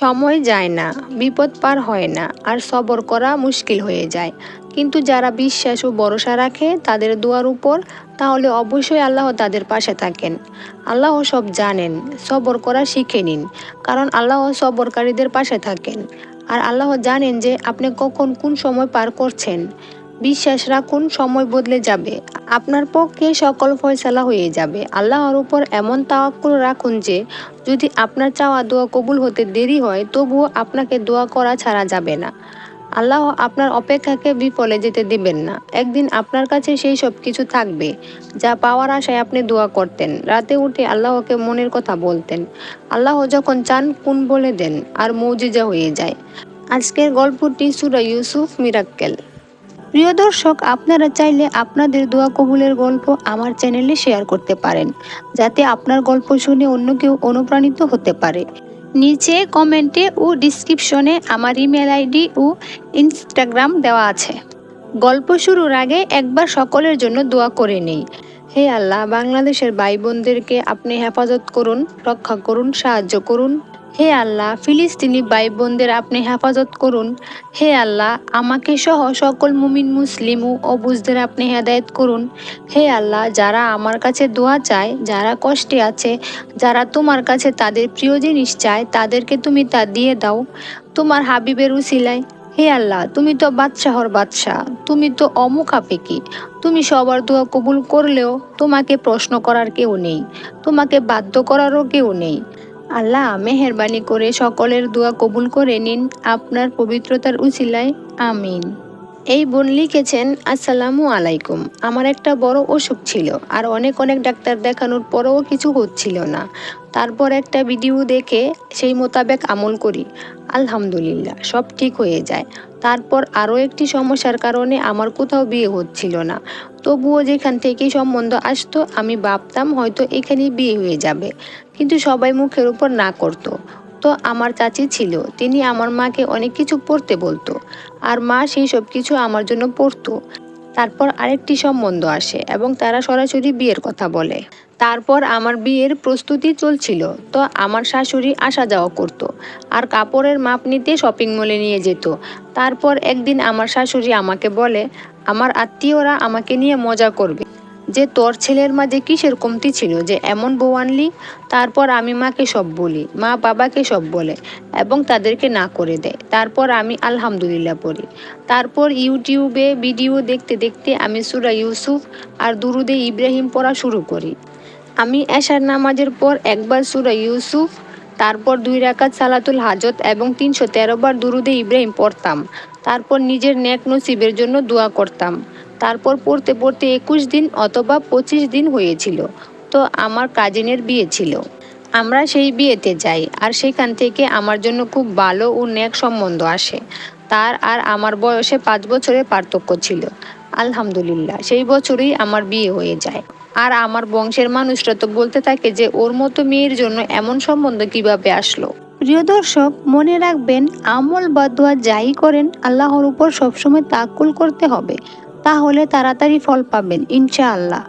সময় যায় না, বিপদ পার হয় না আর সবর করা মুশকিল হয়ে যায়। কিন্তু যারা বিশ্বাস ও ভরসা রাখে তাদের দোয়ার উপর, তাহলে অবশ্যই আল্লাহ তাদের পাশে থাকেন। আল্লাহ সব জানেন, সবর করা শিখে নিন, কারণ আল্লাহ সবরকারীদের পাশে থাকেন। আর আল্লাহ জানেন যে আপনি কখন কোন সময় পার করছেন। বিশ্বাস রাখুন, সময় বদলে যাবে। আপনার পক্ষে সকল ফয়সালা হয়ে যাবে। আল্লাহর উপর এমন তাওয়াক্কুল রাখুন যে, যদি আপনার চাওয়া দোয়া কবুল হতে দেরি হয়, তবুও আপনাকে দোয়া করা ছাড়া যাবে না। আল্লাহ আপনার অপেক্ষাকে বিফলে যেতে দিবেন না। একদিন আপনার কাছে সেই সব কিছু থাকবে, যা পাওয়ার আশায় আপনি দোয়া করতেন। রাতে উঠে আল্লাহকে মনের কথা বলতেন। আল্লাহ যখন চান কোন বলে দেন, আর মৌজিজা হয়ে যায়। আজকের গল্পটি সুরা ইউসুফ মিরাক্কেল। প্রিয় দর্শক, আপনারা চাইলে আপনাদের দোয়া কবুলের গল্প আমার চ্যানেলে শেয়ার করতে পারেন, যাতে আপনার গল্প শুনে অন্য কেউ অনুপ্রাণিত হতে পারে। নিচে কমেন্টে ও ডিসক্রিপশনে আমার ইমেল আইডি ও ইনস্টাগ্রাম দেওয়া আছে। গল্প শুরুর আগে একবার সকলের জন্য দোয়া করে নেই। হে আল্লাহ, বাংলাদেশের ভাই বোনদেরকে আপনি হেফাজত করুন, রক্ষা করুন, সাহায্য করুন। হে আল্লাহ, ফিলিস্তিনি ভাই বোনদের আপনি হেফাজত করুন। হে আল্লাহ, আমাকে সহ সকল মুমিন, মুসলিম ও অবুজদের আপনি হেদায়ত করুন। হে আল্লাহ, যারা আমার কাছে দোয়া চায়, যারা কষ্টে আছে, যারা তোমার কাছে তাদের প্রিয় জিনিস চায়, তাদেরকে তুমি তা দিয়ে দাও। তোমার হাবিবের উসিলায় হে আল্লাহ, তুমি তো বাদশাহর বাদশাহ, তুমি তো অমুখাপেকি তুমি সবার দোয়া কবুল করলেও তোমাকে প্রশ্ন করার কেউ নেই, তোমাকে বাধ্য করারও কেউ নেই। আল্লাহ, মেহরবানি করে সকলের দোয়া কবুল করে নিন আপনার পবিত্রতার উচিলায়, আমিন। এই বোন লিখেছেন, আসসালামু আলাইকুম। আমার একটা বড় অসুখ ছিল আর অনেক অনেক ডাক্তার দেখানোর পরেও কিছু হচ্ছিল না। তারপর একটা ভিডিও দেখে সেই মোতাবেক আমল করি। আলহামদুলিল্লাহ, সব ঠিক হয়ে যায়। তারপর আরও একটি সমস্যার কারণে আমার কোথাও বিয়ে হচ্ছিল না। তবুও যেখান থেকে সম্বন্ধ আসতো, আমি ভাবতাম হয়তো এখানেই বিয়ে হয়ে যাবে। কিন্তু সবাই মুখের উপর না করতো। তো আমার চাচি ছিল, তিনি আমার মাকে অনেক কিছু পড়তে বলতো। আর মা সেই সব কিছু আমার জন্য পড়তো। তারপর আরেকটি সম্বন্ধ আসে এবং তারা সরাসরি বিয়ের কথা বলে। তারপর আমার বিয়ের প্রস্তুতি চলছিল, তো আমার শাশুড়ি আসা যাওয়া করতো আর কাপড়ের মাপ নিতে শপিং মলে নিয়ে যেত। তারপর একদিন আমার শাশুড়ি আমাকে বলে, আমার আত্মীয়রা আমাকে নিয়ে মজা করবে। যে তোর ছেলের মাঝে কিসের কমতি ছিল, যে এমন বউ আনলি, তারপর আমি মাকে সব বলি, মা বাবাকে সব বলে এবং তাদেরকে না করে দেয়। তারপর আমি আলহামদুলিল্লাহ পড়ি। তারপর ইউটিউবে ভিডিও দেখতে দেখতে আমি সুরা ইউসুফ আর দুরুদে ইব্রাহিম পড়া শুরু করি। আমি এশার নামাজের পর একবার সুরা ইউসুফ, তারপর দুই রাকাত সালাতুল হাজত এবং তিনশো তেরো বার দুরুদে ইব্রাহিম পড়তাম। তারপর নিজের নেক নসিবের জন্য দোয়া করতাম। তারপর পড়তে পড়তে একুশ দিন অথবা পঁচিশ দিন হয়েছিল। তো আমার কাজিনের বিয়ে ছিল। আমরা সেই বিয়েতে যাই আর সেখান থেকে আমার জন্য খুব ভালো ও ন্যাক সম্বন্ধ আসে। তার আর আমার বয়সে পাঁচ বছরের পার্থক্য ছিল। আলহামদুলিল্লাহ, সেই বছরই আমার বিয়ে হয়ে যায়। আর আমার বংশের মানুষরা তো বলতে থাকে যে, ওর মতো মেয়ের জন্য এমন সম্বন্ধ কীভাবে আসলো? প্রিয় দর্শক, মনে রাখবেন, আমল বা দোয়া যাই করেন, আল্লাহর উপর সবসময় তাকুল করতে হবে। তাহলে তাড়াতাড়ি ফল পাবেন ইনশাআল্লাহ।